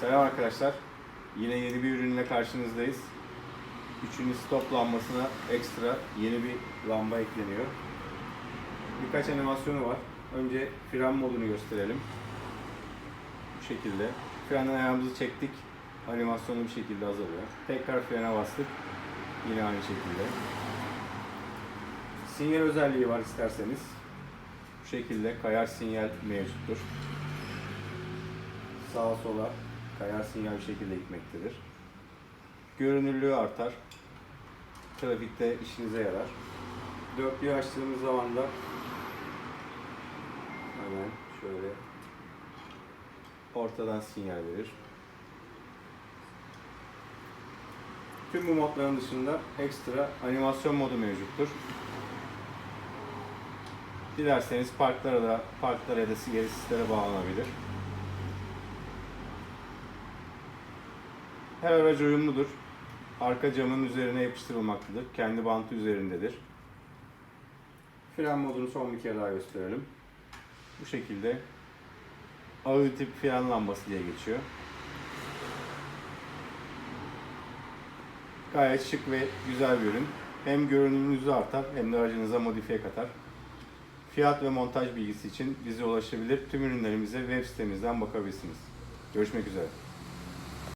Selam arkadaşlar. Yine yeni bir ürünle karşınızdayız. Üçüncü stop ekstra yeni bir lamba ekleniyor. Birkaç animasyonu var. Önce fren modunu gösterelim. Bu şekilde. Frenden ayağımızı çektik. Animasyonu bir şekilde azalıyor. Tekrar frene bastık. Yine aynı şekilde. Sinyal özelliği var isterseniz. Bu şekilde kayar sinyal mevcuttur sağa sola kayar sinyal bir şekilde gitmektedir. Görünürlüğü artar. Trafikte işinize yarar. Dörtlüğü açtığımız zaman da hemen şöyle ortadan sinyal verir. Tüm bu modların dışında ekstra animasyon modu mevcuttur. Dilerseniz parklara da parklara ya da sigara sislere bağlanabilir. Her araç uyumludur. Arka camın üzerine yapıştırılmaktadır. Kendi bantı üzerindedir. Fren modunu son bir kere daha gösterelim. Bu şekilde ağır tip fren lambası diye geçiyor. Gayet şık ve güzel bir ürün. Hem görünümünüzü artar hem de aracınıza modifiye katar. Fiyat ve montaj bilgisi için bize ulaşabilir. Tüm ürünlerimize web sitemizden bakabilirsiniz. Görüşmek üzere.